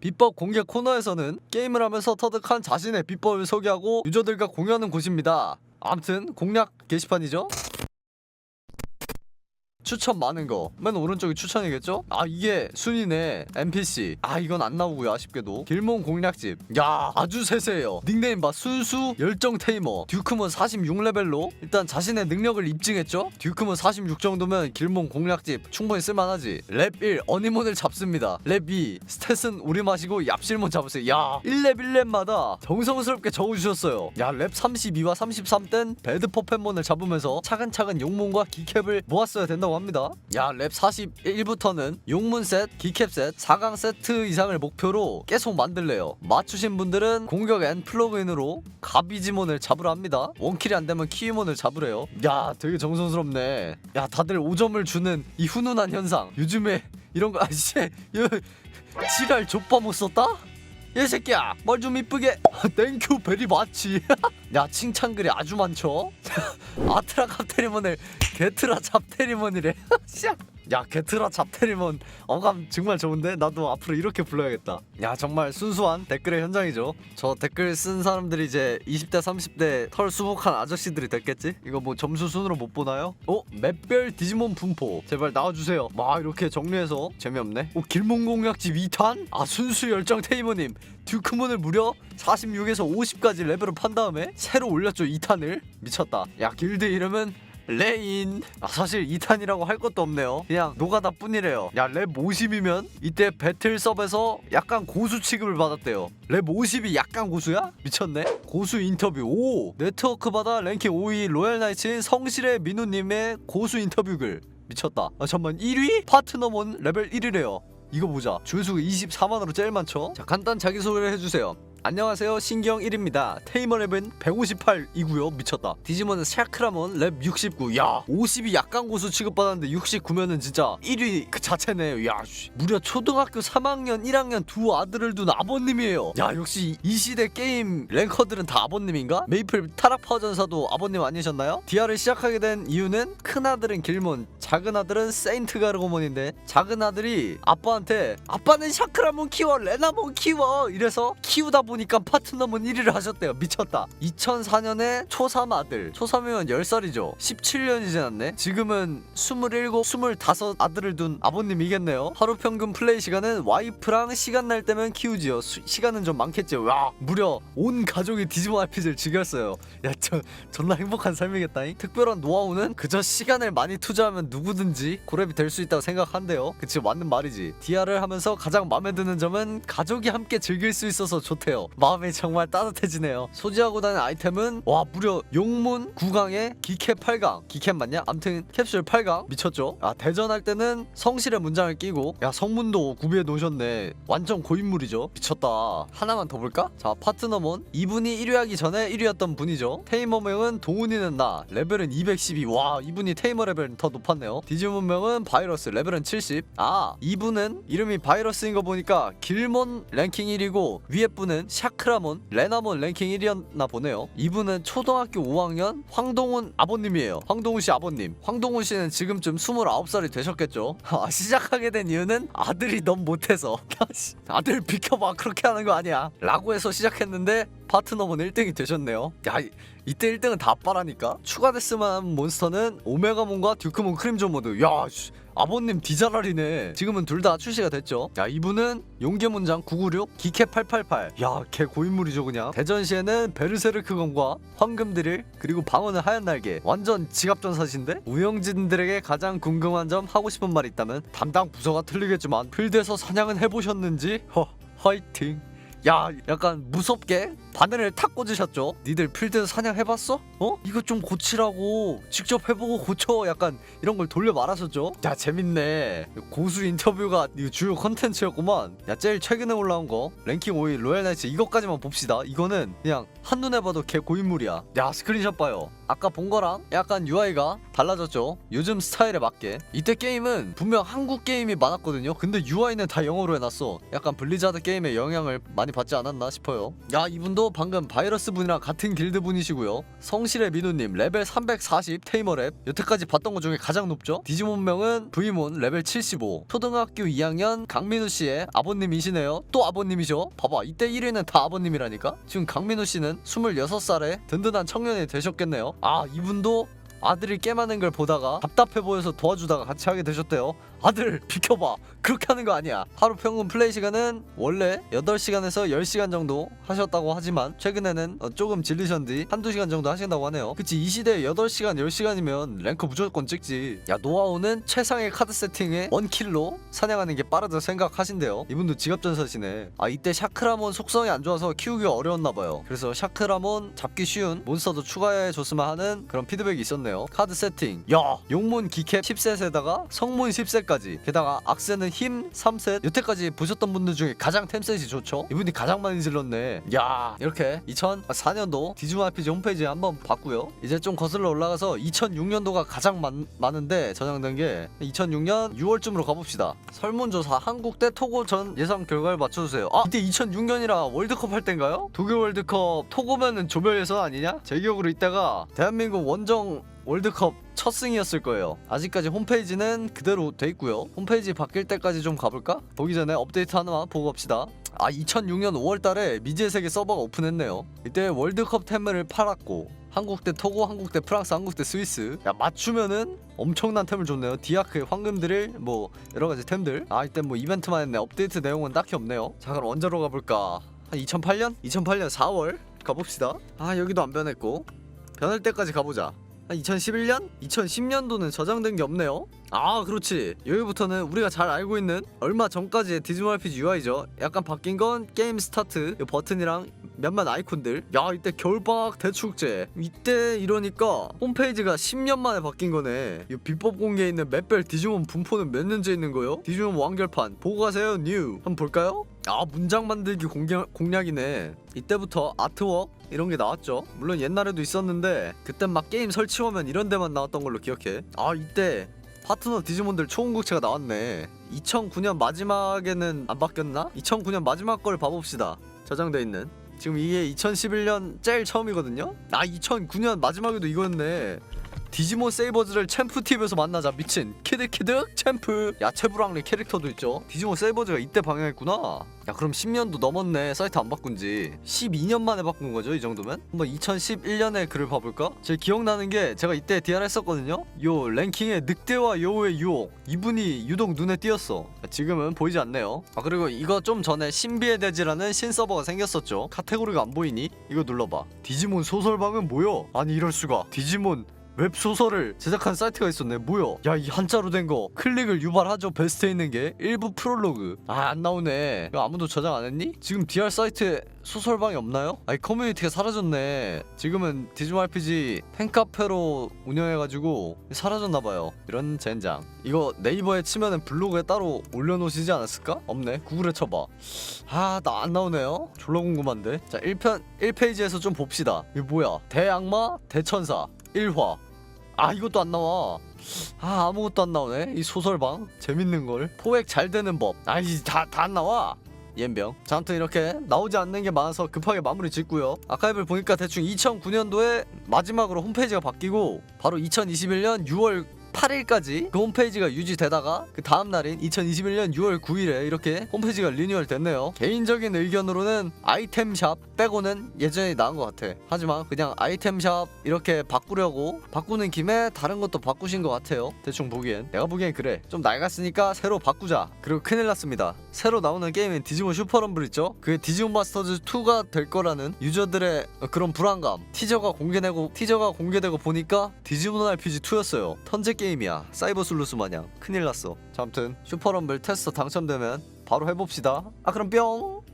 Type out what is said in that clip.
비법 공개 코너에서는 게임을 하면서 터득한 자신의 비법을 소개하고 유저들과 공유하는 곳입니다. 암튼 공략 게시판이죠. 추천 많은 거. 맨 오른쪽이 추천이겠죠? 아 이게 순위네 NPC. 아 이건 안 나오고요 아쉽게도. 길몽 공략집. 야 아주 세세해요. 닉네임 봐 순수 열정 테이머. 듀크몬 46레벨로 일단 자신의 능력을 입증했죠? 듀크몬 46 정도면 길몽 공략집 충분히 쓸만하지. 랩 1 어니몬을 잡습니다. 랩 2 스탯은 우리 마시고 얍실몬 잡으세요. 야 1렙 1렙마다 정성스럽게 적어주셨어요. 야 랩 32와 33땐 배드 퍼펫몬을 잡으면서 차근차근 용문과 기캡을 모았어야 된다고 합니다. 야 랩 41부터는 용문 셋, 기캡 셋, 4강 세트 이상을 목표로 계속 만들래요. 맞추신 분들은 공격 앤 플러그인으로 가비지몬을 잡으라 합니다. 원킬이 안 되면 키위몬을 잡으래요. 야 되게 정성스럽네. 야 다들 5점을 주는 이 훈훈한 현상. 요즘에 이런 거 아씨 지랄 족밥 못 썼다? 얘 새끼야 말좀 이쁘게. 땡큐 베리 마치 야 칭찬글이 아주 많죠? 아트라 갑테리몬을 게트라 잡테리몬이래. 씨 야. 야 게트라 잡테리몬. 어감 정말 좋은데? 나도 앞으로 이렇게 불러야겠다. 야 정말 순수한 댓글의 현장이죠. 저 댓글 쓴 사람들이 이제 20대 30대 털 수북한 아저씨들이 됐겠지? 이거 뭐 점수 순으로 못 보나요? 어? 맵별 디지몬 분포. 제발 나와주세요. 막 이렇게 정리해서. 재미없네. 오 길몽공략집 2탄? 아 순수 열정 테이머님. 듀크문을 무려 46에서 50까지 레벨을 판 다음에 새로 올렸죠 2탄을? 미쳤다. 야 길드 이름은 레인. 아 사실 2탄이라고 할 것도 없네요. 그냥 노가다 뿐이래요. 야랩 50이면 이때 배틀섭에서 약간 고수 취급을 받았대요. 랩 50이 약간 고수야? 미쳤네. 고수 인터뷰. 오! 네트워크마다 랭킹 5위 로얄 나이츠인 성실의 민우님의 고수 인터뷰 글. 미쳤다. 아 잠만 1위? 파트너몬 레벨 1위래요. 이거 보자. 조회수가 24만으로 제일 많죠? 자 간단 자기소개를 해주세요 안녕하세요. 신경 1입니다. 테이머 랩은 158이고요. 미쳤다. 디지몬은 샤크라몬 랩 69야 50이 약간 고수 취급받았는데 69면은 진짜 1위 그 자체네요. 야 씨. 무려 초등학교 3학년 1학년 두 아들을 둔 아버님이에요. 야 역시 이 시대 게임 랭커들은 다 아버님인가? 메이플 타락파전사도 아버님 아니셨나요? 디아를 시작하게 된 이유는 큰아들은 길몬 작은 아들은 세인트 가르고몬인데 작은 아들이 아빠한테 아빠는 샤크라몬 키워 레나몬 키워 이래서 키우다 보니 까 파트너몬 1위를 하셨대요. 미쳤다. 2004년에 초3 아들. 초3이면 10살이죠. 17년이 지났네. 지금은 27, 25 아들을 둔 아버님이겠네요. 하루 평균 플레이 시간은 와이프랑 시간 날 때면 키우지요. 수- 시간은 좀 많겠죠 와 무려 온 가족이 디지몬 RPG를 즐겼어요. 야 저 존나 행복한 삶이겠다잉. 특별한 노하우는 그저 시간을 많이 투자하면 누구든지 고렙이 될 수 있다고 생각한대요. 그치 맞는 말이지. 디아를 하면서 가장 마음에 드는 점은 가족이 함께 즐길 수 있어서 좋대요 마음이 정말 따뜻해지네요. 소지하고 다니는 아이템은 와 무려 용문 9강에 기캡 8강. 기캡 맞냐? 암튼 캡슐 8강. 미쳤죠? 아 대전할 때는 성실의 문장을 끼고 야 성문도 구비해 놓으셨네. 완전 고인물이죠? 미쳤다. 하나만 더 볼까? 자 파트너몬. 이분이 1위 하기 전에 1위였던 분이죠. 테이머명은 동훈이는 나. 레벨은 212 와 이분이 테이머 레벨은 더 높았네요. 디지몬명은 바이러스. 레벨은 70 아 이분은 이름이 바이러스인 거 보니까 길몬 랭킹 1위고 위에 분은 샤크라몬 레나몬 랭킹 1위였나 보네요. 이분은 초등학교 5학년 황동훈 아버님이에요. 황동훈 씨 아버님. 황동훈 씨는 지금쯤 29살이 되셨겠죠? 아, 시작하게 된 이유는 아들이 너무 못해서. 아들 비켜봐. 그렇게 하는 거 아니야. 라고 해서 시작했는데 파트너분 1등이 되셨네요. 야 이- 이때 1등은 다 아빠라니까? 추가됐을 만한 몬스터는 오메가몬과 듀크몬 크림존 모드 야 씨, 아버님 디자랄이네. 지금은 둘 다 출시가 됐죠? 야 이분은 용계문장 996 기캡 888 야 개 고인물이죠 그냥. 대전시에는 베르세르크검과 황금 드릴 그리고 방어는 하얀 날개. 완전 지갑전사신데? 우영진들에게 가장 궁금한 점 하고 싶은 말 있다면 담당 부서가 틀리겠지만 필드에서 사냥은 해보셨는지? 허 화이팅 야 약간 무섭게 바늘을 탁 꽂으셨죠? 니들 필드에서 사냥 해봤어? 어? 이거 좀 고치라고. 직접 해보고 고쳐. 약간 이런 걸 돌려 말하셨죠? 야 재밌네. 고수 인터뷰가 이거 주요 컨텐츠였구만. 야 제일 최근에 올라온 거 랭킹 5위 로얄 나이츠 이것까지만 봅시다. 이거는 그냥 한눈에 봐도 개 고인물이야. 야 스크린샷 봐요. 아까 본 거랑 약간 UI가 달라졌죠? 요즘 스타일에 맞게. 이때 게임은 분명 한국 게임이 많았거든요. 근데 UI는 다 영어로 해놨어. 약간 블리자드 게임에 영향을 많이 많이 받지 않았나 싶어요. 야 이분도 방금 바이러스 분이랑 같은 길드 분이시고요. 성실의 민우님 레벨 340 테이머랩 여태까지 봤던 것 중에 가장 높죠. 디지몬명은 브이몬 레벨 75 초등학교 2학년 강민우 씨의 아버님이시네요. 또 아버님이죠. 봐봐 이때 1위는 다 아버님이라니까. 지금 강민우 씨는 26살에 든든한 청년이 되셨겠네요. 아 이분도 아들이 게임하는 걸 보다가 답답해 보여서 도와주다가 같이 하게 되셨대요. 아들 비켜봐. 그렇게 하는 거 아니야. 하루 평균 플레이 시간은 원래 8시간에서 10시간 정도 하셨다고 하지만 최근에는 어, 조금 질리셨는지 한두 시간 정도 하신다고 하네요. 그치 이 시대에 8시간 10시간이면 랭커 무조건 찍지. 야 노하우는 최상의 카드 세팅에 원킬로 사냥하는 게 빠르다 생각하신대요. 이분도 지갑전사시네. 아 이때 샤크라몬 속성이 안 좋아서 키우기가 어려웠나봐요. 그래서 샤크라몬 잡기 쉬운 몬스터도 추가해줬으면 하는 그런 피드백이 있었네 요. 카드 세팅. 야 용몬 기캡 10셋에다가 성몬 10셋까지. 게다가 악세는 힘 3셋. 여태까지 보셨던 분들 중에 가장 템셋이 좋죠? 이분이 가장 많이 질렀네. 야 이렇게 2004년도 디즈니 RPG 홈페이지에 한번 봤고요. 이제 좀 거슬러 올라가서 2006년도가 가장 많, 많은데 저장된 게 2006년 6월쯤으로 가봅시다. 설문조사 한국 대 토고 전 예상 결과를 맞춰주세요. 아 이때 2006년이라 월드컵 할 땐가요? 독일 월드컵 토고면은 조별 예선 아니냐? 제 기억으로 이때가 대한민국 원정 월드컵 첫 승이었을 거예요. 아직까지 홈페이지는 그대로 돼 있고요. 홈페이지 바뀔 때까지 좀 가볼까? 보기 전에 업데이트 하나만 보고 갑시다. 아 2006년 5월 달에 미지의 세계 서버가 오픈했네요. 이때 월드컵 템을 팔았고 한국 대 토고, 한국 대 프랑스, 한국 대 스위스. 야 맞추면은 엄청난 템을 줬네요. 디아크, 황금 드릴, 뭐 여러 가지 템들. 아 이때 뭐 이벤트만 했네. 업데이트 내용은 딱히 없네요. 자 그럼 언제로 가볼까? 한 2008년? 2008년 4월 가봅시다. 아 여기도 안 변했고 변할 때까지 가보자. 한 2011년? 2010년도는 저장된 게 없네요. 아 그렇지 여기부터는 우리가 잘 알고 있는 얼마 전까지의 디즈니 RPG UI죠 약간 바뀐 건 게임 스타트 이 버튼이랑 몇몇 아이콘들 야 이때 겨울방학 대축제 이때 이러니까 홈페이지가 10년 만에 바뀐 거네 이 비법 공개에 있는 맵별 디지몬 분포는 몇 년째 있는 거요? 디지몬 완결판 보고 가세요 뉴 한번 볼까요? 아 문장 만들기 공략, 공략이네 이때부터 아트웍 이런 게 나왔죠. 물론 옛날에도 있었는데 그땐 막 게임 설치하면 이런 데만 나왔던 걸로 기억해. 아 이때 파트너 디지몬들 초원국체가 나왔네. 2009년 마지막에는 안 바뀌었나? 2009년 마지막 걸 봐봅시다. 저장돼 있는. 지금 이게 2011년 제일 처음이거든요? 아 2009년 마지막에도 이거였네 디지몬 세이버즈를 챔프 TV에서 만나자. 미친. 키득키득 챔프. 야채부랑리 캐릭터도 있죠? 디지몬 세이버즈가 이때 방영했구나. 야 그럼 10년도 넘었네. 사이트 안 바꾼 지. 12년 만에 바꾼 거죠 이 정도면? 한번 2011년에 글을 봐볼까? 제 기억나는 게 제가 이때 DR 했었거든요? 요 랭킹에 늑대와 여우의 유혹. 이분이 유독 눈에 띄었어. 지금은 보이지 않네요. 아 그리고 이거 좀 전에 신비의 대지라는 신서버가 생겼었죠? 카테고리가 안 보이니? 이거 눌러봐. 디지몬 소설방은 뭐여? 아니 이럴 수가. 디지몬 웹소설을 제작한 사이트가 있었네. 뭐야? 야 이 한자로 된 거. 클릭을 유발하죠 베스트에 있는 게. 일부 프롤로그. 아 안 나오네. 이거 아무도 저장 안 했니? 지금 DR 사이트에 소설방이 없나요? 아니 커뮤니티가 사라졌네. 지금은 디즈니 RPG 팬카페로 운영해가지고 사라졌나봐요. 이런 젠장. 이거 네이버에 치면은 블로그에 따로 올려놓으시지 않았을까? 없네. 구글에 쳐봐. 아 나 안 나오네요. 졸라 궁금한데. 자 1편 1페이지에서 좀 봅시다. 이거 뭐야? 대악마 대천사 1화 아 이것도 안 나와. 아 아무것도 안 나오네 이 소설방. 재밌는 걸. 포획 잘 되는 법. 아이 다다 안 나와? 옌병. 자 아무튼 이렇게 나오지 않는 게 많아서 급하게 마무리 짓고요. 아카이브를 보니까 대충 2009년도에 마지막으로 홈페이지가 바뀌고 바로 2021년 6월 8일까지 그 홈페이지가 유지되다가 그 다음 날인 2021년 6월 9일에 이렇게 홈페이지가 리뉴얼 됐네요. 개인적인 의견으로는 아이템샵 빼고는 예전에 나은 것 같아. 하지만 그냥 아이템샵 이렇게 바꾸려고 바꾸는 김에 다른 것도 바꾸신 것 같아요. 대충 보기엔 내가 보기엔 그래. 좀 낡았으니까 새로 바꾸자. 그리고 큰일 났습니다. 새로 나오는 게임인 디지몬 슈퍼럼블 있죠? 그게 디지몬 마스터즈 2가 될 거라는 유저들의 그런 불안감. 티저가 공개되고 티저가 공개되고 보니까 디지몬 RPG 2였어요. 턴제 게임 이야. 사이버 슬루스 마냥 큰일 났어. 자, 아무튼 슈퍼럼블 테스터 당첨되면 바로 해봅시다. 아 그럼 뿅.